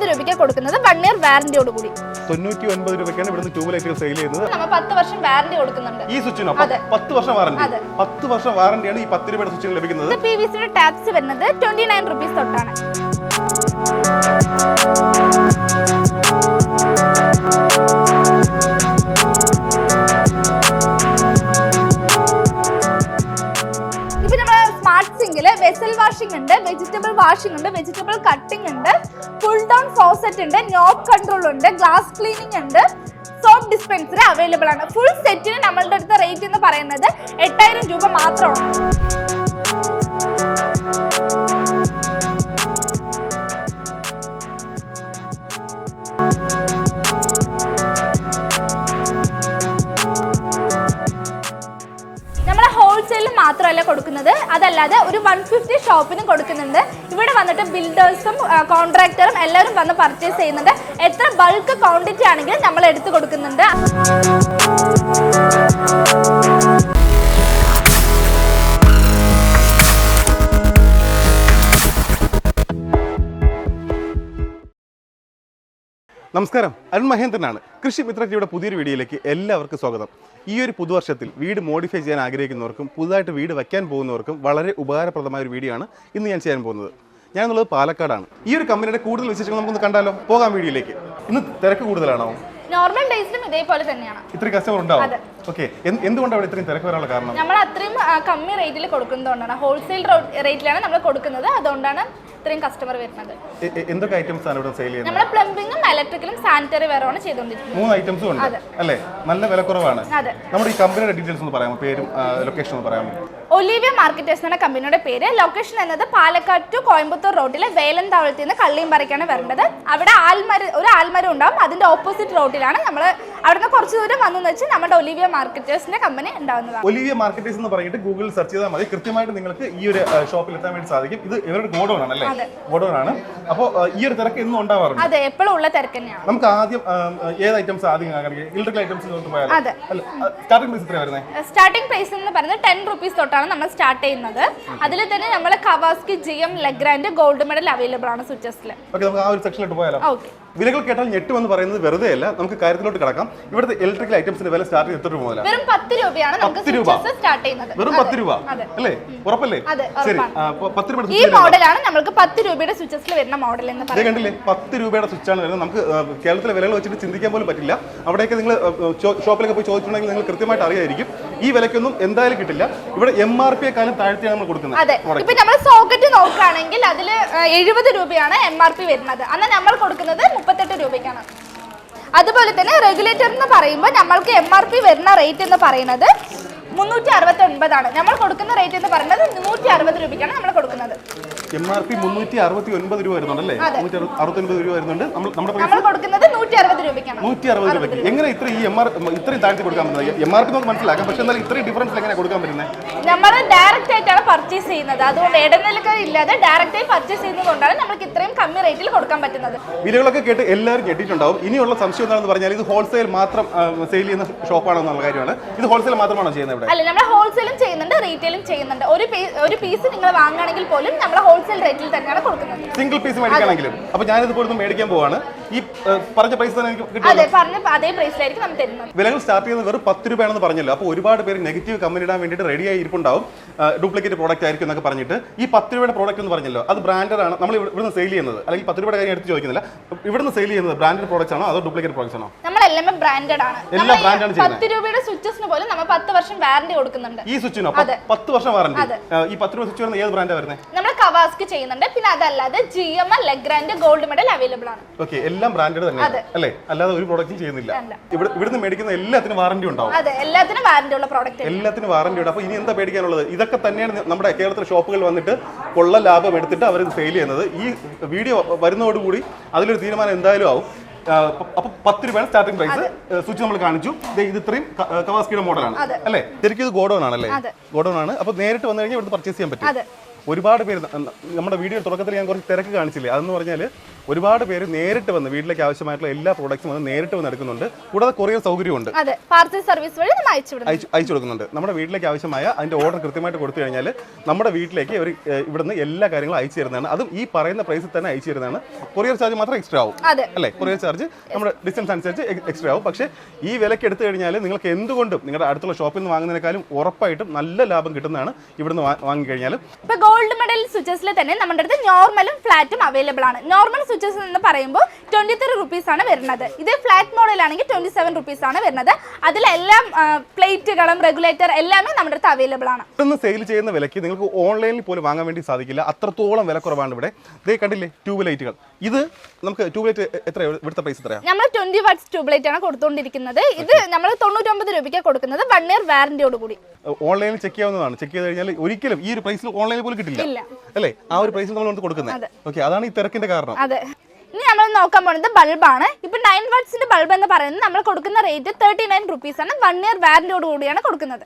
ഒൻപത് രൂപയ്ക്ക് കൊടുക്കുന്നത് വൺ ഇയർ വാറന്റിയോട് കൂടി. തൊണ്ണൂറ്റി ഒൻപത് രൂപയ്ക്കാണ് ഇവിടുന്ന് ട്യൂബ് ലൈറ്റുകൾ സെയിൽ ചെയ്യുന്നത്. നമ്മൾ പത്ത് വർഷം വാറന്റി കൊടുക്കുന്നുണ്ട്. ഈ സ്വിച്ചിനോ പത്ത് വർഷം അതെ. പത്ത് വർഷം വാറന്റിയാണ് ഈ പത്ത് രൂപയുടെ സ്വിച്ചിന് ലഭിക്കുന്നത്. പി വി സിയുടെ ടാപ്സ് വരുന്നത് ട്വന്റി നയൻ റുപ്പീസ് തൊട്ടാണ്. വെസൽ വാഷിംഗ് ഉണ്ട് വെജിറ്റബിൾ വാഷിംഗ് ഉണ്ട് വെജിറ്റബിൾ കട്ടിംഗ് ഉണ്ട് ഫുൾ ഡൗൺ ഫോസറ്റ് ഉണ്ട് നോബ് കൺട്രോൾ ഉണ്ട് ഗ്ലാസ് ക്ലീനിങ് ഉണ്ട് സോപ്പ് ഡിസ്പെൻസർ അവൈലബിൾ ആണ്. ഫുൾ സെറ്റിന് നമ്മളുടെ അടുത്ത റേറ്റ് എന്ന് പറയുന്നത് എട്ടായിരം രൂപ മാത്രമാണ്. മാത്രമല്ല കൊടുക്കുന്നത്. അതല്ലാതെ ഒരു വൺ ഫിഫ്റ്റി ഷോപ്പിനും കൊടുക്കുന്നുണ്ട്. ഇവിടെ വന്നിട്ട് ബിൽഡേഴ്സും കോൺട്രാക്ടറും എല്ലാവരും വന്ന് പർച്ചേസ് ചെയ്യുന്നുണ്ട്. എത്ര ബൾക്ക് ക്വാണ്ടിറ്റി ആണെങ്കിലും നമ്മൾ എടുത്തു കൊടുക്കുന്നുണ്ട്. നമസ്കാരം. അരുൺ മഹേന്ദ്രനാണ്. കൃഷി മിത്രജിയുടെ പുതിയൊരു വീഡിയോയിലേക്ക് എല്ലാവർക്കും സ്വാഗതം. ഈ ഒരു പുതുവർഷത്തിൽ വീട് മോഡിഫൈ ചെയ്യാൻ ആഗ്രഹിക്കുന്നവർക്കും പുതുതായിട്ട് വീട് വയ്ക്കാൻ പോകുന്നവർക്കും വളരെ ഉപകാരപ്രദമായ ഒരു വീഡിയോ ആണ് ഇന്ന് ഞാൻ ചെയ്യാൻ പോകുന്നത്. ഞാനുള്ളത് പാലക്കാടാണ്. ഈ ഒരു കമ്പനിയുടെ കൂടുതൽ വിശേഷങ്ങൾ നമുക്കൊന്ന് കണ്ടാലോ? പോകാം വീഡിയോയിലേക്ക്. ഇന്ന് തിരക്ക് കൂടുതലാണോ? നോർമൽ ഡേയ്സിലും ഇതേപോലെ തന്നെയാണ്. ഇത്രയും കസ്റ്റമർ ഉണ്ടാവും? ഓക്കേ എന്തുകൊണ്ടാണ് അവിടെ ഇത്രയും തിരക്ക് വരാനുള്ള കാരണം? നമ്മൾ അത്രയും കമ്മി റേറ്റിൽ കൊടുക്കുന്നതുകൊണ്ടാണ് ഹോൾസെയിൽ റേറ്റിലാണ് നമ്മൾ കൊടുക്കുന്നത്. അതുകൊണ്ടാണ് ഇത്രയും കസ്റ്റമർ വരുന്നത്. എന്തൊക്കെ ഐറ്റംസ് ആണ് ഇവിടെ സെയിൽ ചെയ്യുന്നത്? നമ്മൾ പ്ലംബിംഗും ഇലക്ട്രിക്കലും സാനിറ്ററി വെയറുമാണ് ചെയ്തുകൊണ്ടിരിക്കുന്നത്. മൂന്ന് ഐറ്റംസും ഉണ്ട്. അല്ലേ? നല്ല വിലക്കുറവാണ്. അതെ. നമ്മുടെ ഈ കമ്പനിയുടെ ഡീറ്റെയിൽസ് ഒന്ന് പറയാമോ? പേരും ലൊക്കേഷൻ ഒന്ന് പറയാമോ? ഒലീവിയ മാർക്കറ്റേഴ്സ് എന്ന കമ്പനിയുടെ പേര് ലൊക്കേഷൻ എന്നത് പാലക്കാട് ടു കോയമ്പത്തൂർ റോഡിലെ വേലന്താവളത്തിൽ നിന്ന് കള്ളിയമ്പറയ്ക്കാണ് വരേണ്ടത് അവിടെ ആൽമര ഒരു ആൽമരം ഉണ്ടാവും. അതിന്റെ ഓപ്പോസിറ്റ് റോഡിലാണ് നമ്മൾ അവിടുന്ന് കുറച്ച് ദൂരം വന്നു വെച്ച് നമ്മുടെ ഒലിവിയ മാർക്കറ്റേഴ്സിന്റെ കമ്പനി ഉണ്ടാവുന്നതാണ്. ഒലിവിയ മാർക്കറ്റേഴ്സ് എന്ന് പറഞ്ഞിട്ട് ഗൂഗിളിൽ സെർച്ച് ചെയ്താൽ മതി. കൃത്യമായിട്ട് നിങ്ങൾക്ക് ഈ ഒരു ഷോപ്പിൽ എത്താൻ വേണ്ടി സാധിക്കും. ഇത് ഇവരുടെ ഗോഡോൺ ആണ് അല്ലേ? ഗോഡൗൺ ആണ്. അപ്പോൾ ഈ ഒരു തിരക്ക് എന്നും ഉണ്ടാവാറുണ്ട്? അതെ എപ്പോഴും ഉള്ള തിരക്ക് തന്നെയാണ്. നമുക്ക് ആദ്യം ഏത് ഐറ്റംസ് ആദ്യം ഇലക്ട്രിക്കൽ ഐറ്റംസ് അതെ. സ്റ്റാർട്ടിംഗ് പ്രൈസ് എത്രയാണ് വരുന്നത്? സ്റ്റാർട്ടിംഗ് പ്രൈസ് എന്ന് പറയുന്നത് ടെൻ റുപ്പീസ് തൊട്ടാണ് നമ്മൾ സ്റ്റാർട്ട് ചെയ്യുന്നത്. അതിൽ തന്നെ നമ്മൾ കവാസ്കി G M Legrand gold medal available ആണ് സ്വിച്ചസിൽ ഓക്കെ നമുക്ക് ആ ഒരു സെക്ഷനിലോട്ട് പോയാലോ? ഓക്കെ വിലകൾ കേട്ടാൽ ഞെട്ടുമെന്ന് പറയുന്നത് വെറുതെ അല്ല. നമുക്ക് കാര്യത്തിലോട്ട് കിടക്കാം. ഇവിടുത്തെ ഇലക്ട്രിക്കൽ ഐറ്റംസിന്റെ വില സ്റ്റാർട്ട് എത്ര രൂപ മുതലാണ് വെറും പത്ത് രൂപയാണ് പത്ത് രൂപ? സ്റ്റാർട്ട് ചെയ്യുന്നത്. വെറും. പത്ത് രൂപ. അല്ലേ? ഉറപ്പല്ലേ? ശരി. പത്ത് രൂപയുടെ ഈ മോഡലാണ് നമുക്ക് പത്ത് രൂപയുടെ സ്വിച്ചസിൽ വരുന്ന മോഡൽ എന്ന് പറയുന്നത്. കണ്ടില്ലേ? പത്ത് രൂപയുടെ സ്വിച്ചാണ് വരുന്നത്. നമുക്ക് കേരളത്തിലെ വിലകൾ വെച്ചിട്ട് ചിന്തിക്കാൻ പോലും പറ്റില്ല. അവിടെയൊക്കെ നിങ്ങൾ ഷോപ്പിലൊക്കെ പോയി ചോദിച്ചിട്ടുണ്ടെങ്കിൽ നിങ്ങൾ കൃത്യമായിട്ട് അറിയായിരിക്കും. ഈ വിലയ്ക്കൊന്നും എന്തായാലും കിട്ടില്ല. ഇവിടെ എം ആർ പി കാലം താഴ്ത്തിയാണ് നമ്മൾ കൊടുക്കുന്നത്. അതെ. ഇപ്പൊ നമ്മൾ സോക്കറ്റ് നോക്കുകയാണെങ്കിൽ അതിൽ എഴുപത് രൂപയാണ് എം ആർ പി വരുന്നത്. അന്ന് നമ്മൾ കൊടുക്കുന്നത് മുപ്പത്തെട്ട് രൂപയ്ക്കാണ്. അതുപോലെ തന്നെ റെഗുലേറ്റർ എന്ന് പറയുമ്പോൾ നമ്മൾക്ക് എം ആർ പി വരുന്ന റേറ്റ് എന്ന് പറയുന്നത് മുന്നൂറ്റി അറുപത്തി ഒൻപതാണ് നമ്മൾ കൊടുക്കുന്ന റേറ്റ് എന്ന് പറയുന്നത് നൂറ്റി അറുപത് രൂപയ്ക്കാണ് നമ്മൾ കൊടുക്കുന്നത്. എം ആർ പി മുന്നൂറ്റി അറുപത്തി ഒൻപത് രൂപ വരുന്നുണ്ടല്ലേ. മുന്നൂറ്റി അറുപത്തി ഒൻപത് രൂപ വരുന്നുണ്ട്. നമ്മൾ നമ്മൾ കൊടുക്കുന്നത് നൂറ്റി അറുപത് രൂപയ്ക്കാണ് നൂറ്റി അറുപത് രൂപയ്ക്ക് എങ്ങനെ ഇത്ര ഈ എം ആർ ഇത്രയും താഴ്ത്തി കൊടുക്കാൻ പറ്റുന്നത്? എം ആർ പി നമുക്ക് മനസ്സിലാക്കാം. പക്ഷെ എന്നാലും ഇത്രയും ഡിഫറൻസ് എങ്ങനെ കൊടുക്കാൻ പറ്റുന്നത് നമ്മൾ ഡയറക്റ്റ് ആയിട്ടാണ് പർച്ചേസ് ചെയ്യുന്നത്. അതുകൊണ്ട് ഇടനിലക്ക ഇല്ലാതെ ഡയറക്റ്റ് ആയി പർച്ചേസ് ചെയ്യുന്നതുകൊണ്ടാണ് നമുക്ക് ഇത്രയും കമ്മി റേറ്റിൽ കൊടുക്കാൻ പറ്റുന്നത്. വിലകളൊക്കെ കേട്ട് എല്ലാവരും ഞെട്ടിയിട്ടുണ്ടാവും. ഇനിയുള്ള സംശയം എന്താണെന്ന് പറഞ്ഞാൽ ഇത് ഹോൾസെയിൽ മാത്രം സെയിൽ ചെയ്യുന്ന ഷോപ്പാണെന്നുള്ള കാര്യമാണ്. ഇത് ഹോൾസെയിൽ മാത്രമാണോ ചെയ്യുന്നത് ഇവിടെ? അല്ല നമ്മൾ ഹോൾസെയിലും ചെയ്യുന്നുണ്ട് റീറ്റെയിലും ചെയ്യുന്നുണ്ട്. ഒരു ഒരു പീസ് നിങ്ങൾ വാങ്ങുകയാണെങ്കിൽ പോലും നമ്മൾ ഹോൾസെയിൽ റേറ്റിൽ തന്നെയാണ് കൊടുക്കുന്നത്. സിംഗിൾ പീസ് മേടിക്കുകയാണെങ്കിലും. അപ്പൊ ഞാനിത് പോലും മേടിക്കാൻ പോവാണ്. ഈ പറഞ്ഞ പ്രൈസ് തന്നെ എനിക്ക് അതെ പറഞ്ഞ അതേ പ്രൈസിലായിരിക്കും നമ്മൾ തരുന്നത്. വിലകൾ സ്റ്റാർട്ട് ചെയ്യുന്നത് വെറും പത്ത് രൂപയാണെന്ന് പറഞ്ഞല്ലോ. അപ്പോൾ ഒരുപാട് പേര് നെഗറ്റീവ് കമ്പനി ഇടാൻ വേണ്ടിയിട്ട് റെഡി ആയി ഇരിപ്പുണ്ടാവും. ഡ്യൂപ്ലിക്കേറ്റ് പ്രോഡക്റ്റ് ആയിരിക്കും എന്നൊക്കെ പറഞ്ഞിട്ട്. ഈ പത്ത് രൂപയുടെ പ്രോഡക്റ്റ് എന്ന് പറഞ്ഞല്ലോ അത് ബ്രാൻഡഡ് ആണ്. നമ്മൾ ഇവിടെ- ഇവിടുന്ന് സെയിൽ ചെയ്യുന്നത്. അല്ലെങ്കിൽ പത്ത് രൂപയുടെ കാര്യം എടുത്ത് ചോദിക്കുന്നില്ല. ഇവിടുന്ന് സെയിൽ ചെയ്യുന്നത് ബ്രാൻഡഡ് പ്രോഡക്റ്റ് ആണോ അതോ ഡ്യൂപ്ലിക്കേറ്റ് പ്രോഡക്റ്റ് ആണോ? എല്ലാം ബ്രാൻഡഡ് ആണ്. എല്ലാം ചെയ്യുന്നത്. പത്ത് രൂപയുടെ സ്വിച്ചസിന് പോലും നമ്മൾ പത്ത് വർഷം വാറന്റി കൊടുക്കുന്നുണ്ട്. ഈ സ്വിച്ചിനോ. പത്ത് വർഷം വാറണ്ടി ഈ പത്ത് രൂപ സ്വിച്ച് വരുന്ന ഏത് ബ്രാൻഡാണ് വരുന്നത് നമ്മൾ കവാസ്ക് ചെയ്യുന്നുണ്ട്. പിന്നെ അതല്ലാതെ G M Legrand gold medal available ആണ്. ഓക്കെ എല്ലാം ബ്രാൻഡഡ് തന്നെ. അല്ലേ? അല്ലാതെ ഒരു പ്രോഡക്റ്റും ചെയ്യുന്നില്ല. ഇവിടെ ഇവിടുന്ന് മേടിക്കുന്ന എല്ലാത്തിനും വാറണ്ടി ഉണ്ടാവും. അതെ എല്ലാത്തിനും വാറന്റി ഉള്ള പ്രോഡക്റ്റ് എല്ലാത്തിനും വാറന്റി ഉണ്ട്. അപ്പോൾ ഇനി എന്താ പേടിക്കാനുള്ളത്? ഇതൊക്കെ തന്നെയാണ് നമ്മുടെ കേരളത്തിലെ ഷോപ്പുകൾ വന്നിട്ട് കൊള്ള ലാഭം എടുത്തിട്ട് അവർ സെയിൽ ചെയ്യുന്നത്. ഈ വീഡിയോ വരുന്നതോടുകൂടി അതിലൊരു തീരുമാനം എന്തായാലും ആവും. അപ്പൊ പത്ത് രൂപയാണ് സ്റ്റാർട്ടിംഗ് പ്രൈസ് സ്വിച്ച് നമ്മൾ കാണിച്ചു. ഇത് ഇത്രയും കവാസ്കിയുടെ മോഡലാണ് അല്ലേ? ശരിക്കും ഇത് ഗോഡൌൺ ആണല്ലേ? ഗോഡൌൺ ആണ്. അപ്പോൾ നേരിട്ട് വന്നു കഴിഞ്ഞാൽ ഇവിടുന്ന് പർച്ചേസ് ചെയ്യാൻ പറ്റും. ഒരുപാട് പേര് നമ്മുടെ വീഡിയോ തുടക്കത്തിൽ ഞാൻ കുറച്ച് തിരക്ക് കാണിച്ചില്ലേ? അതെന്ന് പറഞ്ഞാൽ ഒരുപാട് പേര് നേരിട്ട് വന്ന് വീട്ടിലേക്ക് ആവശ്യമായിട്ടുള്ള എല്ലാ പ്രോഡക്റ്റ്സും വന്ന് നേരിട്ട് വന്ന് എടുക്കുന്നുണ്ട്. കൂടാതെ കൊറിയർ സൗകര്യമുണ്ട്. അതെ പാർസൽ സർവീസ് വഴി നമ്മൾ അയച്ചു അയച്ചു കൊടുക്കുന്നുണ്ട്. നമ്മുടെ വീട്ടിലേക്ക് ആവശ്യമായ അതിന്റെ ഓർഡർ കൃത്യമായിട്ട് കൊടുത്തു കഴിഞ്ഞാൽ നമ്മുടെ വീട്ടിലേക്ക് അവർ ഇവിടുന്ന് എല്ലാ കാര്യങ്ങളും അയച്ചു തരുന്നതാണ്. അതും ഈ പറയുന്ന പ്രൈസിൽ തന്നെ അയച്ചു തരുന്നതാണ്. കൊറിയർ ചാർജ് മാത്രം എക്സ്ട്രാ ആവും. അല്ലേ? കൊറിയർ ചാർജ് നമ്മുടെ ഡിസ്റ്റൻസ് അനുസരിച്ച് എക്സ്ട്രാ ആവും. പക്ഷേ ഈ വിലയ്ക്ക് എടുത്തു കഴിഞ്ഞാൽ നിങ്ങൾക്ക് എന്തുകൊണ്ടും നിങ്ങളുടെ അടുത്തുള്ള ഷോപ്പിൽ നിന്ന് വാങ്ങുന്നതിനേക്കാളും ഉറപ്പായിട്ടും നല്ല ലാഭം കിട്ടുന്നതാണ് ഇവിടുന്ന് വാങ്ങിക്കഴിഞ്ഞാൽ ഇപ്പൊ ഗോൾഡ് മെഡൽ സ്വിച്ചസിൽ തന്നെ നമ്മുടെ അടുത്ത് നോർമലും ഫ്ലാറ്റും അവൈലബിൾ ആണ്. നോർമൽ സ്വിച്ചസ് എന്ന് പറയുമ്പോൾ ട്വന്റി ത്രീ റുപ്പീസ് ആണ് വരുന്നത്. ഇത് ഫ്ലാറ്റ് മോഡൽ ആണെങ്കിൽ ട്വന്റി സെവൻ റുപ്പീസ് ആണ് വരുന്നത്. അതിലെല്ലാം പ്ലേറ്റുകളും റെഗുലേറ്റർ എല്ലാമേ നമ്മുടെ അടുത്ത് അവൈലബിൾ ആണ്. ഇവിടുന്ന് സെയിൽ ചെയ്യുന്ന വിലയ്ക്ക് നിങ്ങൾക്ക് ഓൺലൈനിൽ പോലും വാങ്ങാൻ വേണ്ടി സാധിക്കില്ല. അത്രത്തോളം വില കുറവാണ് ഇവിടെ. ഇതേ കണ്ടില്ലേ ട്യൂബ് ലൈറ്റുകൾ ഇത് നമുക്ക് ട്യൂബ് ലൈറ്റ് എത്ര ഇവിടുത്തെ പ്രൈസ് എത്രയാണ് നമ്മൾ ട്വന്റി വാട്ട്സ് ട്യൂബ് ലൈറ്റ് ആണ് കൊടുത്തുകൊണ്ടിരിക്കുന്നത്. ഇത് നമ്മൾ തൊണ്ണൂറ്റൊമ്പത് രൂപയ്ക്ക് കൊടുക്കുന്നത്. വൺ ഇയർ വാറന്റിയോട് കൂടി. ഓൺലൈനിൽ ചെക്ക് ചെയ്യാവുന്നതാണ്. ചെക്ക് ചെയ്ത് കഴിഞ്ഞാൽ ഒരിക്കലും ഈ ഒരു പ്രൈസിൽ ഓൺലൈനിൽ പോലും കിട്ടില്ല. അല്ലേ? ആ ഒരു പ്രൈസിൽ നമ്മൾ കൊടുക്കുന്നത് ഓക്കെ അതാണ് ഈ തിരക്കിന്റെ കാരണം. അതെ. ഇനി നമ്മൾ നോക്കാൻ പോകുന്നത് ബൾബാണ്. ഇപ്പൊ നയൻ വാട്ട്സിന്റെ ബൾബ് എന്ന് പറയുന്നത് നമ്മൾ കൊടുക്കുന്ന റേറ്റ് തേർട്ടി നയൻ റുപ്പീസ് ആണ്. വൺ ഇയർ വാറന്റിയോട് കൂടിയാണ് കൊടുക്കുന്നത്.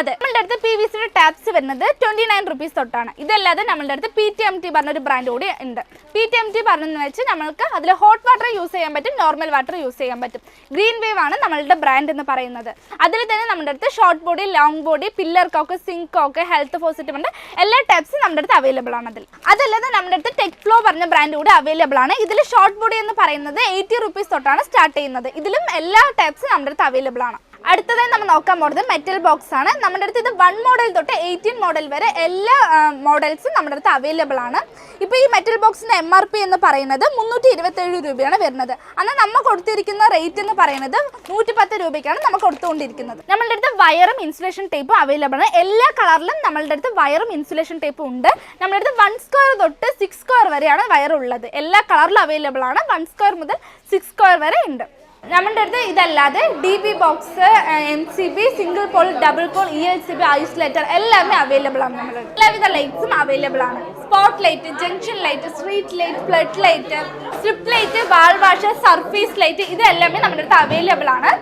അതെ. നമ്മളുടെ അടുത്ത് പി വി സിയുടെ ടാപ്സ് വരുന്നത് ട്വന്റി നയൻ റുപ്പീസ് തൊട്ടാണ്. ഇതല്ലാതെ നമ്മളുടെ അടുത്ത് പി ടി എം ടി പറഞ്ഞൊരു ബ്രാൻഡ് കൂടി ഉണ്ട്. പി ടി എം ടി പറഞ്ഞെന്ന് വെച്ച് നമ്മൾക്ക് അതിൽ ഹോട്ട് വാട്ടർ യൂസ് ചെയ്യാൻ പറ്റും നോർമൽ വാട്ടർ യൂസ് ചെയ്യാൻ പറ്റും. ഗ്രീൻ വേവ് ആണ് നമ്മളുടെ ബ്രാൻഡ് എന്ന് പറയുന്നത്. അതിൽ തന്നെ നമ്മുടെ അടുത്ത് short body long body pillar cock sink cock health faucet ഉണ്ട്. എല്ലാ ടാപ്സും നമ്മുടെ അടുത്ത് അവൈലബിൾ ആണ് അതിൽ. അതല്ലാതെ നമ്മുടെ അടുത്ത് ടെക് ഫ്ലോ പറഞ്ഞ ബ്രാൻഡ് കൂടി അവൈലബിൾ ആണ്. ഇതിൽ ഷോർട്ട് ബോഡി എന്ന് പറയുന്നത് എയ്റ്റി റുപ്പീസ് തൊട്ടാണ് സ്റ്റാർട്ട് ചെയ്യുന്നത്. ഇതിലും എല്ലാ ടൈപ്സും നമ്മുടെ അടുത്ത് അവൈലബിൾ ആണ്. അടുത്തതായി നമ്മൾ നോക്കാൻ പോകുന്നത് മെറ്റൽ ബോക്സ് ആണ്. നമ്മുടെ അടുത്ത് ഇത് വൺ മോഡൽ തൊട്ട് എയ്റ്റീൻ മോഡൽ വരെ എല്ലാ മോഡൽസും നമ്മുടെ അടുത്ത് അവൈലബിൾ ആണ്. ഇപ്പോൾ ഈ മെറ്റൽ ബോക്സിന്റെ എം ആർ പി എന്ന് പറയുന്നത് മുന്നൂറ്റി ഇരുപത്തേഴ് രൂപയാണ് വരുന്നത്. എന്നാൽ നമ്മൾ കൊടുത്തിരിക്കുന്ന റേറ്റ് എന്ന് പറയുന്നത് നൂറ്റി പത്ത് രൂപയ്ക്കാണ് നമ്മൾ കൊടുത്തുകൊണ്ടിരിക്കുന്നത്. നമ്മളുടെ അടുത്ത് വയറും ഇൻസുലേഷൻ ടേപ്പും അവൈലബിൾ ആണ്. എല്ലാ കളറിലും നമ്മളുടെ അടുത്ത് വയറും ഇൻസുലേഷൻ ടേപ്പും ഉണ്ട്. നമ്മുടെ അടുത്ത് വൺ സ്ക്വയർ തൊട്ട് സിക്സ് സ്ക്വയർ വരെയാണ് വയർ ഉള്ളത്. എല്ലാ കളറിലും അവൈലബിൾ ആണ്. വൺ സ്ക്വയർ മുതൽ സിക്സ് സ്ക്വയർ വരെ ഉണ്ട്. നമ്മുടെ അടുത്ത് ഇതല്ലാതെ D B box M C B single pole double pole E L C B isolator എല്ലാമേ available ആണ് നമ്മുടെ. എല്ലാവിധ ലൈറ്റ്സും അവൈലബിൾ ആണ്. Spot light junction light street light flood light strip light wall wash surface light ഇതെല്ലാമേ നമ്മുടെ അടുത്ത് available ആണ്.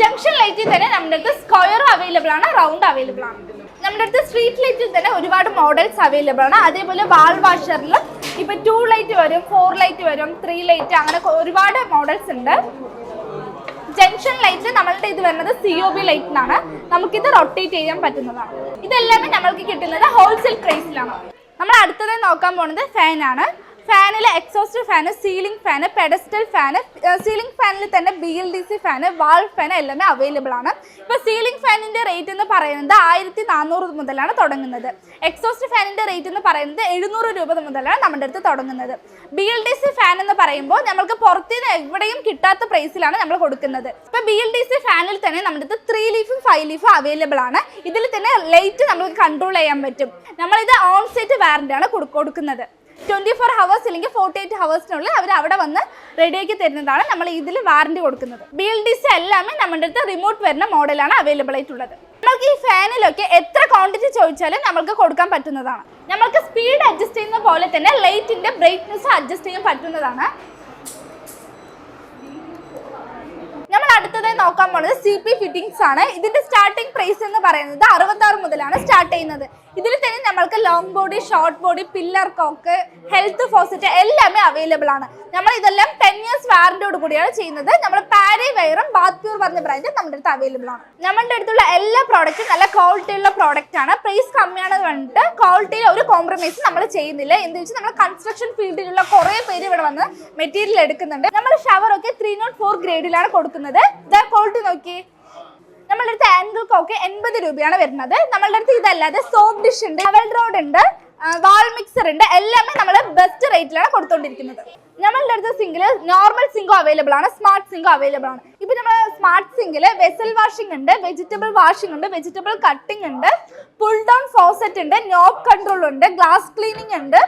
Junction ലൈറ്റിൽ തന്നെ നമ്മുടെ അടുത്ത് സ്ക്വയർ അവൈലബിൾ ആണ് റൗണ്ട് അവൈലബിൾ ആണ്. നമ്മുടെ അടുത്ത് സ്ട്രീറ്റ് ലൈറ്റിൽ തന്നെ ഒരുപാട് മോഡൽസ് അവൈലബിൾ ആണ്. അതേപോലെ വാൾ വാഷറിൽ ഇപ്പൊ ടു ലൈറ്റ് വരും ഫോർ ലൈറ്റ് വരും ത്രീ ലൈറ്റ് അങ്ങനെ ഒരുപാട് മോഡൽസ് ഉണ്ട്. ജംഗ്ഷൻ ലൈറ്റ് നമ്മളുടെ ഇത് വരുന്നത് സി ഒ ബി ലൈറ്റ് എന്നാണ് നമുക്കിത് റൊട്ടേറ്റ് ചെയ്യാൻ പറ്റുന്നതാണ്. ഇതെല്ലാമേ നമ്മൾക്ക് കിട്ടുന്നത് ഹോൾസെയിൽ പ്രൈസിലാണ് നമ്മൾ അടുത്തത് നോക്കാൻ പോണത് ഫാൻ ഫാനാണ് ഫാനിൽ exhaust fan ceiling fan pedestal fan ceiling ഫാനിൽ തന്നെ B L D C fan wall fan എല്ലാമേ available ആണ്. ഇപ്പോൾ സീലിംഗ് ഫാനിന്റെ റേറ്റ് എന്ന് പറയുന്നത് ആയിരത്തി നാനൂറ് മുതലാണ് തുടങ്ങുന്നത്. എക്സോസ്റ്റ് ഫാനിന്റെ റേറ്റ് എന്ന് പറയുന്നത് എഴുന്നൂറ് രൂപ മുതലാണ് നമ്മുടെ അടുത്ത് തുടങ്ങുന്നത്. B L D C fan എന്ന് പറയുമ്പോൾ നമുക്ക് പുറത്തുനിന്ന് എവിടെയും കിട്ടാത്ത പ്രൈസിലാണ് നമ്മൾ കൊടുക്കുന്നത്. ഇപ്പൊ ബി എൽ ഡി സി ഫാനിൽ തന്നെ നമ്മുടെ അടുത്ത് ത്രീ ലീഫും ഫൈവ് ലീഫും അവൈലബിൾ ആണ്. ഇതിൽ തന്നെ ലൈറ്റ് നമുക്ക് കൺട്രോൾ ചെയ്യാൻ പറ്റും. നമ്മളിത് ഓൺ സൈറ്റ് വാറന്റി ആണ് കൊടുക്കുന്നത്. ട്വന്റി ഫോർ ഹവേഴ്സ് അല്ലെങ്കിൽ ഫോർട്ടി എയ്റ്റ് ഹവേഴ്സിനുള്ളിൽ അവർ അവിടെ വന്ന് റെഡിയാക്കി തരുന്നതാണ് നമ്മൾ ഇതിൽ വാറണ്ടി കൊടുക്കുന്നത്. ബി എൽ ഡി സി എല്ലാമേ നമ്മുടെ അടുത്ത് റിമോട്ട് വരുന്ന മോഡലാണ് അവൈലബിൾ ആയിട്ടുള്ളത്. നമുക്ക് ഈ ഫാനിലൊക്കെ എത്ര ക്വാണ്ടിറ്റി ചോദിച്ചാലും നമുക്ക് കൊടുക്കാൻ പറ്റുന്നതാണ്. നമ്മൾക്ക് സ്പീഡ് അഡ്ജസ്റ്റ് ചെയ്യുന്ന പോലെ തന്നെ ലൈറ്റിന്റെ ബ്രൈറ്റ്നെസ് അഡ്ജസ്റ്റ് ചെയ്യാൻ പറ്റുന്നതാണ്. നമ്മൾ അടുത്തതായി നോക്കാൻ പോണത് സി പി ഫിറ്റിംഗ്സ് ആണ്. ഇതിന്റെ സ്റ്റാർട്ടിംഗ് പ്രൈസ് എന്ന് പറയുന്നത് അറുപത്തി ആറ് മുതലാണ് സ്റ്റാർട്ട് ചെയ്യുന്നത്. ഇതിൽ തന്നെ നമ്മൾക്ക് long body short body pillar cock health faucet എല്ലാമേ available ആണ്. നമ്മൾ ഇതെല്ലാം ടെൻ ഇയേഴ്സ് വാറന്റിയോട് കൂടിയാണ് ചെയ്യുന്നത്. നമ്മൾ പാരി വയറും ബാത്ത് പ്യൂർ പറഞ്ഞ ബ്രാൻഡ് നമ്മുടെ അടുത്ത് അവൈലബിൾ ആണ്. നമ്മുടെ അടുത്തുള്ള എല്ലാ പ്രോഡക്റ്റും നല്ല ക്വാളിറ്റി ഉള്ള പ്രോഡക്റ്റ് ആണ്. പ്രൈസ് കമ്മിയാണെന്ന് പറഞ്ഞിട്ട് ക്വാളിറ്റിയിൽ ഒരു കോംപ്രമൈസ് നമ്മൾ ചെയ്യുന്നില്ല. എന്ന് വെച്ചാൽ നമ്മൾ കൺസ്ട്രക്ഷൻ ഫീൽഡിലുള്ള കുറേ പേര് ഇവിടെ വന്ന് മെറ്റീരിയൽ എടുക്കുന്നുണ്ട്. നമ്മൾ ഷവർ ഒക്കെ ത്രീ നോട്ട് ഫോർ ഗ്രേഡിലാണ് കൊടുക്കുന്നത്. ഇതാ ക്വാളിറ്റി നോക്കി. നമ്മളുടെ അടുത്ത് കോക്ക് എൺപത് രൂപയാണ് വരുന്നത്. നമ്മളുടെ അടുത്ത് ഇതല്ലാതെ സോപ്പ് ഡിഷ് ഉണ്ട് അവൽ റോഡ് ഉണ്ട് വാൾ മിക്സർ ഉണ്ട് എല്ലാമേ നമ്മൾ ബെസ്റ്റ് റേറ്റിലാണ് കൊടുത്തോണ്ടിരിക്കുന്നത്. നമ്മളുടെ അടുത്ത് സിംഗിൾ നോർമൽ സിങ്കോ അവൈലബിൾ ആണ് സ്മാർട്ട് സിങ്കോ അവൈലബിൾ ആണ്. ഇപ്പൊ നമ്മൾ സ്മാർട്ട് സിങ്കിൽ വെസൽ വാഷിംഗ് ഉണ്ട് വെജിറ്റബിൾ വാഷിംഗ് ഉണ്ട് വെജിറ്റബിൾ കട്ടിംഗ് ഉണ്ട് പുൾ ഡൗൺ ഫോസറ്റ് ഉണ്ട് നോബ് കൺട്രോൾ ഉണ്ട് ഗ്ലാസ് ക്ലീനിങ് ഉണ്ട്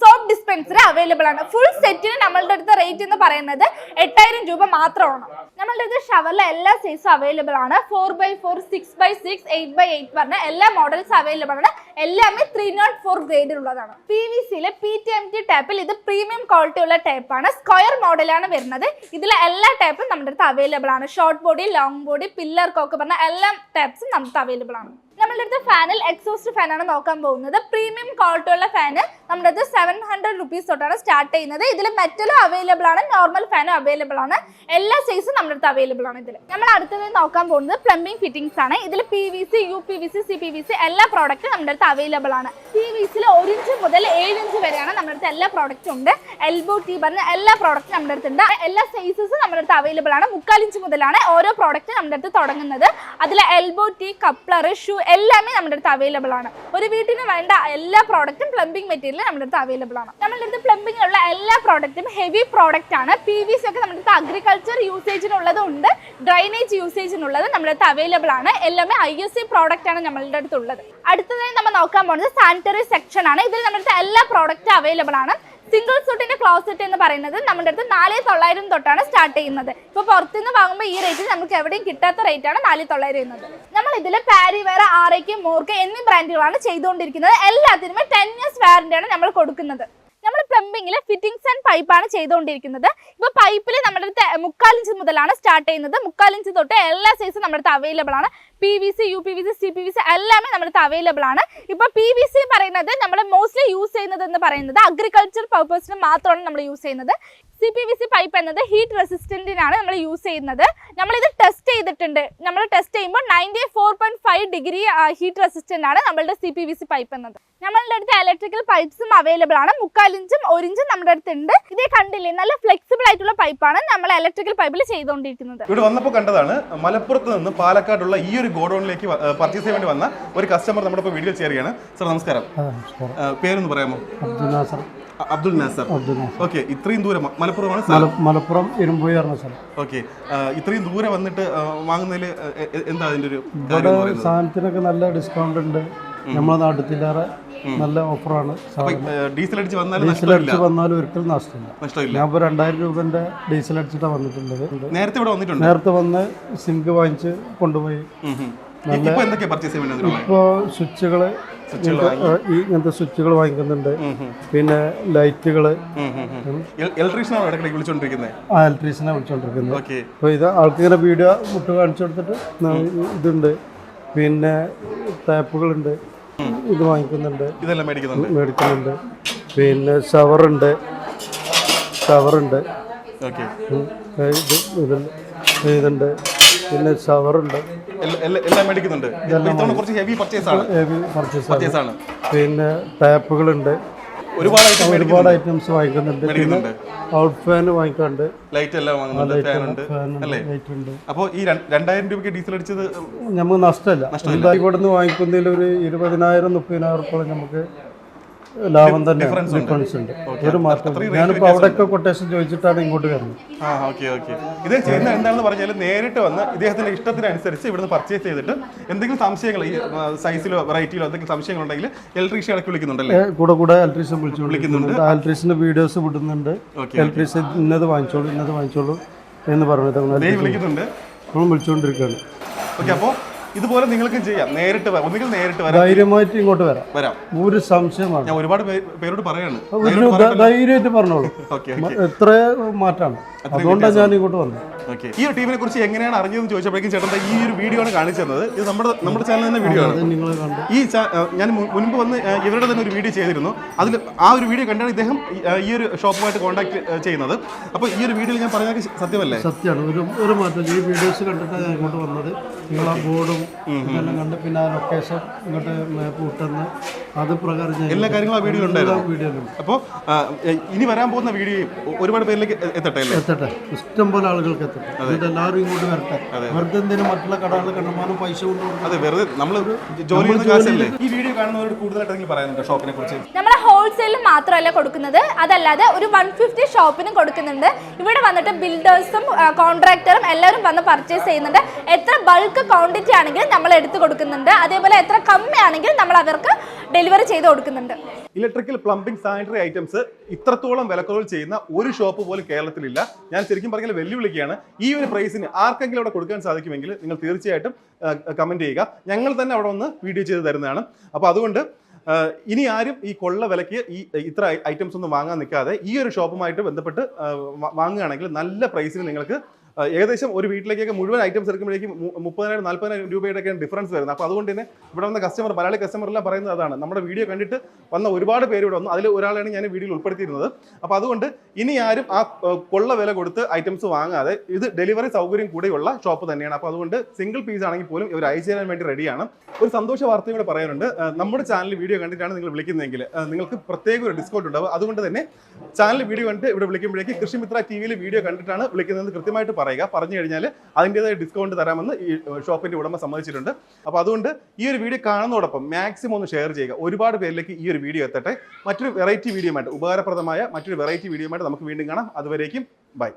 സോപ്പ് ഡിസ്പെൻസർ അവൈലബിൾ ആണ്. ഫുൾ സെറ്റിന് നമ്മളുടെ അടുത്ത് റേറ്റ് എന്ന് പറയുന്നത് എട്ടായിരം രൂപ മാത്രമാണ്. നമ്മളുടെ അടുത്ത് ഷവറിലെ എല്ലാ സൈസും അവൈലബിൾ ആണ്. Four by four six by six eight by eight പറഞ്ഞ എല്ലാ മോഡൽസ് അവൈലബിൾ ആണ്. എല്ലാമേ ത്രീ നോട്ട് ഫോർ ഗ്രേഡിലുള്ളതാണ് പി വി സിയിലെ പി ടി എം ടി ടാപ്പിൽ ഇത് പ്രീമിയം ക്വാളിറ്റി ഉള്ള ടാപ്പാണ് സ്ക്വയർ മോഡലാണ് വരുന്നത്. ഇതിലെ എല്ലാ ടൈപ്പും നമ്മുടെ അടുത്ത് അവൈലബിൾ ആണ്. Short body long body pillar cock പറഞ്ഞ എല്ലാ ടാപ്സും നമുക്ക് അവൈലബിൾ ആണ്. നമ്മളുടെ അടുത്ത് ഫാനിൽ എക്സോസ്റ്റ് ഫാനാണ് നോക്കാൻ പോകുന്നത്. പ്രീമിയം ക്വാളിറ്റി ഉള്ള ഫാന് നമ്മുടെ അടുത്ത് സെവൻ ഹൺഡ്രഡ് റുപ്പീസ് തൊട്ടാണ് സ്റ്റാർട്ട് ചെയ്യുന്നത്. ഇതിൽ മെറ്റലും അവൈലബിൾ ആണ് നോർമൽ ഫാനും അവൈലബിൾ ആണ്. എല്ലാ സൈസും നമ്മുടെ അടുത്ത് അവൈലബിൾ ആണ് ഇതിൽ നമ്മൾ അടുത്തത് നോക്കാൻ പോകുന്നത് പ്ലംബിംഗ് ഫിറ്റിംഗ്സ് ആണ്. ഇതിൽ P V C U P V C C P V C എല്ലാ പ്രോഡക്റ്റും നമ്മുടെ അടുത്ത് അവൈലബിൾ ആണ്. പി വി സിയിൽ ഒരു ഇഞ്ച് മുതൽ ഏഴ് ഇഞ്ച് വരെയാണ് നമ്മുടെ അടുത്ത് എല്ലാ പ്രോഡക്റ്റും ഉണ്ട്. എൽബോ ടീ പറഞ്ഞ എല്ലാ പ്രോഡക്റ്റും നമ്മുടെ അടുത്തുണ്ട് എല്ലാ സൈസസും നമ്മുടെ അടുത്ത് അവൈലബിൾ ആണ്. മുക്കാൽ ഇഞ്ച് മുതലാണ് ഓരോ പ്രോഡക്റ്റും നമ്മുടെ അടുത്ത് തുടങ്ങുന്നത്. അതിൽ എൽബോ ടീ കപ്ലർ ഷൂ എല്ലാമേ നമ്മുടെ അടുത്ത് അവൈലബിൾ ആണ്. ഒരു വീട്ടിന് വേണ്ട എല്ലാ പ്രോഡക്റ്റും പ്ലംബിംഗ് മെറ്റീരിയൽ നമ്മുടെ അടുത്ത് അവൈലബിൾ ആണ്. നമ്മുടെ അടുത്ത് പ്ലംബിംഗിലുള്ള എല്ലാ പ്രോഡക്റ്റും ഹെവി പ്രോഡക്റ്റ് ആണ്. പി വി സി ഒക്കെ നമ്മുടെ അടുത്ത് അഗ്രികൾച്ചർ യൂസേജിനുള്ളതും ഉണ്ട്. ഡ്രൈനേജ് യൂസേജിനുള്ളത് നമ്മുടെ അടുത്ത് അവൈലബിൾ ആണ്. എല്ലാമേ ഐ എസ് സി പ്രോഡക്റ്റ് ആണ് നമ്മളുടെ അടുത്തുള്ളത്. അടുത്തതായി നമ്മൾ നോക്കാൻ പോകുന്നത് സാനിറ്ററി സെക്ഷൻ ആണ്. ഇതിൽ നമ്മുടെ അടുത്ത് എല്ലാ പ്രോഡക്റ്റും അവൈലബിൾ ആണ്. സിംഗിൾ സൂട്ടിന്റെ ക്ലോസറ്റ് എന്ന് പറയുന്നത് നമ്മുടെ അടുത്ത് നാല് തൊള്ളായിരം തൊട്ടാണ് സ്റ്റാർട്ട് ചെയ്യുന്നത്. ഇപ്പോൾ പുറത്തുനിന്ന് വാങ്ങുമ്പോൾ ഈ റേറ്റിൽ നമുക്ക് എവിടെയും കിട്ടാത്ത റേറ്റ് ആണ് നാല് തൊള്ളായിരം എന്നത്. നമ്മൾ ഇതിൽ പാരിവേറ ആറേക്ക് മോർക്ക് എന്നീ ബ്രാൻഡുകളാണ് ചെയ്തുകൊണ്ടിരിക്കുന്നത്. എല്ലാത്തിനുമേ ടെൻ ഇയേഴ്സ് വാറന്റിയാണ് നമ്മൾ കൊടുക്കുന്നത്. നമ്മൾ പ്ലംബിങ്ങിൽ ഫിറ്റിംഗ്സ് ആൻഡ് പൈപ്പാണ് ചെയ്തുകൊണ്ടിരിക്കുന്നത്. ഇപ്പോൾ പൈപ്പിൽ നമ്മുടെ അടുത്ത് മുക്കാൽ ഇഞ്ച് മുതലാണ് സ്റ്റാർട്ട് ചെയ്യുന്നത്. മുക്കാൽ ഇഞ്ച് തൊട്ട് എല്ലാ സൈസും നമ്മുടെ അടുത്ത് അവൈലബിൾ ആണ്. P V C U P V C C P V C എല്ലാമേ നമ്മുടെ അടുത്ത് അവൈലബിൾ ആണ്. ഇപ്പോൾ പി വി സി പറയുന്നത് നമ്മൾ മോസ്റ്റ്ലി യൂസ് ചെയ്യുന്നത് എന്ന് പറയുന്നത് അഗ്രികൾച്ചർ പർപ്പസിന് മാത്രമാണ് നമ്മൾ യൂസ് ചെയ്യുന്നത്. C P V C pipe എന്നത് ഹീറ്റ് റെസിസ്റ്റന്റിനാണ് നമ്മൾ യൂസ് ചെയ്യുന്നത്. നമ്മളിത് ടെസ്റ്റ് ചെയ്തിട്ടുണ്ട്. നമ്മൾ ടെസ്റ്റ് ചെയ്യുമ്പോൾ ninety four point five degree heat resistant ആണ് നമ്മളുടെ C P V C pipe എന്നത്. നമ്മളുടെ അടുത്ത് ഇലക്ട്രിക്കൽ പൈപ്പ്സും അവൈലബിൾ ആണ്. മുക്കാൽ ഇഞ്ചും ഒരു ഇഞ്ചും നമ്മുടെ അടുത്ത് ഉണ്ട് ഇതേ കണ്ടില്ലേ നല്ല ഫ്ലെക്സിബിൾ ആയിട്ടുള്ള പൈപ്പാണ് നമ്മൾ ഇലക്ട്രിക്കൽ പൈപ്പിൽ ചെയ്തുകൊണ്ടിരിക്കുന്നത് ഇവിടെ വന്നപ്പോൾ കണ്ടതാണ് മലപ്പുറത്ത് നിന്ന് പാലക്കാടുള്ള ഈ ഒരു ഗോഡൌണിലേക്ക് പർച്ചേസ് ചെയ്യാൻ വേണ്ടി വന്ന ഒരു കസ്റ്റമർ നമ്മുടെ ഇപ്പോൾ വീഡിയോ ചെയ്യുകയാണ് സർ നമസ്കാരം. പേരൊന്ന് പറയാമോ? അബ്ദുൽ നാസർ. ഓക്കെ ഇത്രയും ദൂരം മലപ്പുറമാണ് മലപ്പുറം സ്ഥലം. ഓക്കെ ഇത്രയും ദൂരെ വന്നിട്ട് വാങ്ങുന്നതിൽ എന്താ അതിന്റെ ഒരു സാധനത്തിനൊക്കെ നല്ല ഡിസ്കൗണ്ട് ഉണ്ട്. നമ്മളെ നാട്ടിലേറെ നല്ല ഓഫറാണ് ഡീസൽ അടിച്ച് വന്നാലും ഒരിക്കലും നഷ്ടമില്ല. ഞാൻ ഇപ്പോൾ രണ്ടായിരം രൂപന്റെ ഡീസൽ അടിച്ചിട്ടാണ് വന്നിട്ടുള്ളത്. നേരത്തെ ഇവിടെ വന്നിട്ടുണ്ട്? നേരത്തെ വന്ന് സിങ്ക് വാങ്ങിച്ച് കൊണ്ടുപോയി? ഇപ്പോൾ സ്വിച്ചുകൾ ഈ ഇങ്ങനത്തെ സ്വിച്ചുകൾ വാങ്ങിക്കുന്നുണ്ട്. പിന്നെ ലൈറ്റുകൾ ഇലക്ട്രീഷ്യനെ വിളിച്ചോണ്ടിരിക്കുന്നത് ആ ഇലക്ട്രീഷ്യനെ ആൾക്ക് ഇങ്ങനെ ഇത് വീഡിയോ മുട്ട് കാണിച്ചു കൊടുത്തിട്ട് ഇതുണ്ട്. പിന്നെ ടാപ്പുകളുണ്ട്. ഇത് വാങ്ങിക്കുന്നുണ്ട്. ഇതെല്ലാം മേടിക്കുന്നുണ്ട്. മേടിക്കുന്നുണ്ട്. പിന്നെ ഷവറുണ്ട്. ഷവറുണ്ട്. ഓക്കെ. ഇത് ഇതുണ്ട് ഇതുണ്ട്. പിന്നെ ഷവറുണ്ട്. എല്ലാം മേടിക്കുന്നുണ്ട്. കുറച്ച് ഹെവി പർച്ചേസ് ആണ്. ഹെവി പർച്ചേസ് ആണ്. പിന്നെ ടാപ്പുകളുണ്ട്. ഒരുപാട് ഐറ്റം ഒരുപാട് ഐറ്റംസ് വാങ്ങിക്കുന്നുണ്ട്. പിന്നെ ഔട്ട് ഫാൻ വാങ്ങിക്കാണ്ട് ലൈറ്റ് എല്ലാം വാങ്ങുന്നുണ്ട് ഫാൻ ഉണ്ട് അല്ലേ? ലൈറ്റ് ഉണ്ട്. അപ്പോൾ ഈ രണ്ടായിരം രൂപയ്ക്ക് ഡീസൽ അടിച്ചത് നമുക്ക് നഷ്ടമല്ല. ഇവിടെ നിന്ന് വാങ്ങിക്കുന്നതിൽ ഒരു ഇരുപതിനായിരം മുപ്പതിനായിരം ഉറുപ്പോളം നമുക്ക് ലാഭം തന്നെ ഡിഫറൻസ് ഉണ്ട്. ഒരു മാറ്റം. ഞാനിപ്പോ അവിടെയൊക്കെ കൊട്ടേഷൻ ചോദിച്ചിട്ടാണ് ഇങ്ങോട്ട് വരുന്നത്. ആ ഓക്കെ ഓക്കെ ഇത് ചെയ്യുന്ന എന്താണെന്ന് പറഞ്ഞാൽ നേരിട്ട് വന്ന് ഇദ്ദേഹത്തിന്റെ ഇഷ്ടത്തിനനുസരിച്ച് ഇവിടുന്ന് പർച്ചേസ് ചെയ്തിട്ട് എന്തെങ്കിലും സംശയങ്ങൾ ഈ സൈസിലോ വെറൈറ്റിയിലോ എന്തെങ്കിലും സംശയങ്ങൾ ഉണ്ടെങ്കിൽ ഇലക്ട്രീഷ്യൻ ഇടയ്ക്ക് വിളിക്കുന്നുണ്ടല്ലേ? കൂടെ കൂടെ ഇലക്ട്രീഷ്യൻ വിളിച്ചു വിളിക്കുന്നുണ്ട്. ഇലക്ട്രീഷ്യന്റെ വീഡിയോസ് വിടുന്നുണ്ട്. ഇലക്ട്രീഷ്യൻ ഇന്നത് വാങ്ങിച്ചോളൂ ഇന്നത് വാങ്ങിച്ചോളൂ എന്ന് പറഞ്ഞിട്ട് ദേ വിളിക്കുന്നുണ്ട്. നമ്മൾ വിളിച്ചുകൊണ്ടിരിക്കുകയാണ്. ഓക്കെ അപ്പോൾ ഇതുപോലെ നിങ്ങൾക്കും ചെയ്യാം. നേരിട്ട് വരാം. ഒന്നുകിൽ നേരിട്ട് വരാം. ധൈര്യമായിട്ട് ഇങ്ങോട്ട് വരാം. വരാം. ഒരു സംശയമാണ് ഞാൻ ഒരുപാട് പേരോട് പറയാണ്. ധൈര്യമായിട്ട് പറഞ്ഞോളൂ. എത്ര മാറ്റാണ്? അതുകൊണ്ടാണ് ഞാൻ ഇങ്ങോട്ട് വന്നത്. ഓക്കെ ഈ ഒരു ടീമിനെ കുറിച്ച് എങ്ങനെയാണ് അറിഞ്ഞതെന്ന് ചോദിച്ചപ്പോഴേക്കും ചേട്ടൻ ഈ ഒരു വീഡിയോ ആണ് കാണിച്ചു തന്നത് ഇത് നമ്മുടെ നമ്മുടെ ചാനലിൽ തന്നെ വീഡിയോ ആണ്. ഈ ഞാൻ മുൻപ് വന്ന് ഇവരുടെ തന്നെ ഒരു വീഡിയോ ചെയ്തിരുന്നു. അതിൽ ആ ഒരു വീഡിയോ കണ്ടാണ് ഇദ്ദേഹം ഈ- ഒരു ഷോപ്പുമായിട്ട് കോൺടാക്ട് ചെയ്യുന്നത്. അപ്പോൾ ഈ ഒരു വീഡിയോയിൽ ഞാൻ പറഞ്ഞതൊക്കെ സത്യമല്ലേ? സത്യമാണ്. ഒരു ഒരു മാറ്റം. ഈ വീഡിയോസ് കണ്ടിട്ടാണ് ഞാൻ ഇങ്ങോട്ട് വന്നത്. നിങ്ങൾ ആ ബോർഡും ഇതെല്ലാം കണ്ട് പിന്നെ ആ ലൊക്കേഷൻ ഇങ്ങോട്ട് മാപ്പ് വിട്ടെന്ന് അത് പ്രകാരം എല്ലാ കാര്യങ്ങളും ആ വീഡിയോ ഉണ്ടായിരുന്നു. വീഡിയോയിലുണ്ട് അപ്പോൾ ഇനി വരാൻ പോകുന്ന വീഡിയോ ഒരുപാട് പേരിലേക്ക് എത്തട്ടെ അല്ലേ? എത്തട്ടെ. ഇഷ്ടം പോലെ ആളുകൾക്ക് എത്തട്ടെ. എല്ലാവരും ഇങ്ങോട്ട് വരട്ടെ. വെറുതെ എന്തിനും മറ്റുള്ള കടകളിൽ കണ്ടമാനം പൈസ കൊണ്ടുപോകും അതെ വെറുതെ നമ്മൾ ജോലി ഈ വീഡിയോ കാണുന്നവരോട് കൂടുതലായിട്ട് എന്തെങ്കിലും പറയാനുണ്ടോ ഷോപ്പിനെ കുറിച്ച്? നമ്മൾ ഹോൾസെയിലും മാത്രമല്ല കൊടുക്കുന്നത്. അതല്ലാതെ ഒരു വൺ ഫിഫ്റ്റി ഷോപ്പിനും കൊടുക്കുന്നുണ്ട്. ഇവിടെ വന്നിട്ട് ബിൽഡേഴ്സും കോൺട്രാക്ടറും എല്ലാവരും വന്ന് പർച്ചേസ് ചെയ്യുന്നുണ്ട്. എത്ര ബൾക്ക് ക്വാണ്ടിറ്റി ആണെങ്കിലും നമ്മൾ എടുത്തു കൊടുക്കുന്നുണ്ട്. അതേപോലെ എത്ര കമ്മി ആണെങ്കിലും നമ്മൾ അവർക്ക് ഡെലിവറി ചെയ്ത് കൊടുക്കുന്നുണ്ട്. ഇലക്ട്രിക്കൽ പ്ലംബിംഗ് സാനിറ്ററി ഐറ്റംസ് ഇത്രത്തോളം വിലക്കുറവ് ചെയ്യുന്ന ഒരു ഷോപ്പ് പോലും കേരളത്തിലില്ല. ഞാൻ ശരിക്കും പറഞ്ഞാൽ വെല്ലുവിളിക്കുകയാണ്. ഈ ഒരു പ്രൈസിന് ആർക്കെങ്കിലും അവിടെ കൊടുക്കാൻ സാധിക്കുമെങ്കിൽ നിങ്ങൾ തീർച്ചയായിട്ടും കമന്റ് ചെയ്യുക. ഞങ്ങൾ തന്നെ അവിടെ വന്ന് വീഡിയോ ചെയ്ത് തരുന്നതാണ്. അപ്പോൾ അതുകൊണ്ട് ഇനി ആരും ഈ കൊള്ള വിലയ്ക്ക് ഈ ഇത്ര ഐറ്റംസ് ഒന്നും വാങ്ങാൻ നിൽക്കാതെ ഈ ഒരു ഷോപ്പുമായിട്ട് ബന്ധപ്പെട്ട് വാങ്ങുകയാണെങ്കിൽ നല്ല പ്രൈസിന് നിങ്ങൾക്ക് ഏകദേശം ഒരു വീട്ടിലേക്കൊക്കെ മുഴുവൻ ഐറ്റംസ് എടുക്കുമ്പോഴേക്കും മുപ്പതിനായിരം നാൽപ്പതിനായിരം രൂപയുടെയൊക്കെയാണ് ഡിഫറൻസ് വരുന്നത് അപ്പോൾ അതുകൊണ്ട് തന്നെ ഇവിടെ വന്ന കസ്റ്റമർ മലയാളി കസ്റ്റമർ എല്ലാം പറയുന്നത് അതാണ്. നമ്മുടെ വീഡിയോ കണ്ടിട്ട് വന്ന ഒരുപാട് പേര് ഇവിടെ വന്നു. അതിൽ ഒരാളാണ് ഞാൻ വീഡിയോയിൽ ഉൾപ്പെടുത്തിയിരുന്നത്. അപ്പോൾ അതുകൊണ്ട് ഇനി ആരും ആ കൊള്ള വില കൊടുത്ത് ഐറ്റംസ് വാങ്ങാതെ ഇത് ഡെലിവറി സൗകര്യം കൂടെയുള്ള ഷോപ്പ് തന്നെയാണ്. അപ്പോൾ അതുകൊണ്ട് സിംഗിൾ പീസ് ആണെങ്കിൽ പോലും ഇവർ അയച്ചു തരാൻ വേണ്ടി റെഡിയാണ് ഒരു സന്തോഷ വാർത്തയും കൂടെ പറയാനുണ്ട്. നമ്മുടെ ചാനൽ വീഡിയോ കണ്ടിട്ടാണ് നിങ്ങൾ വിളിക്കുന്നതെങ്കിൽ നിങ്ങൾക്ക് പ്രത്യേക ഒരു ഡിസ്കൗണ്ട് ഉണ്ടാവും. അതുകൊണ്ട് തന്നെ ചാനൽ വീഡിയോ കണ്ടിട്ട് ഇവിടെ വിളിക്കുമ്പോഴേക്ക് കൃഷിമിത്ര ടി വിയിൽ വീഡിയോ കണ്ടിട്ടാണ് വിളിക്കുന്നത് കൃത്യമായിട്ട് പറയുക. പറഞ്ഞു കഴിഞ്ഞാൽ അതിന്റെതായ ഡിസ്കൗണ്ട് തരാമെന്ന് ഈ ഷോപ്പിന്റെ ഉടമ സമ്മതിച്ചിട്ടുണ്ട്. അപ്പോൾ അതുകൊണ്ട് ഈ ഒരു വീഡിയോ കാണുന്നതോടൊപ്പം മാക്സിമം ഒന്ന് ഷെയർ ചെയ്യുക. ഒരുപാട് പേരിലേക്ക് ഈ ഒരു വീഡിയോ എത്തട്ടെ. മറ്റൊരു വെറൈറ്റി വീഡിയോ ആയിട്ട് ഉപകാരപ്രദമായ മറ്റൊരു വെറൈറ്റി വീഡിയോ ആയിട്ട് നമുക്ക് വീണ്ടും കാണാം. അതുവരേക്കും ബൈ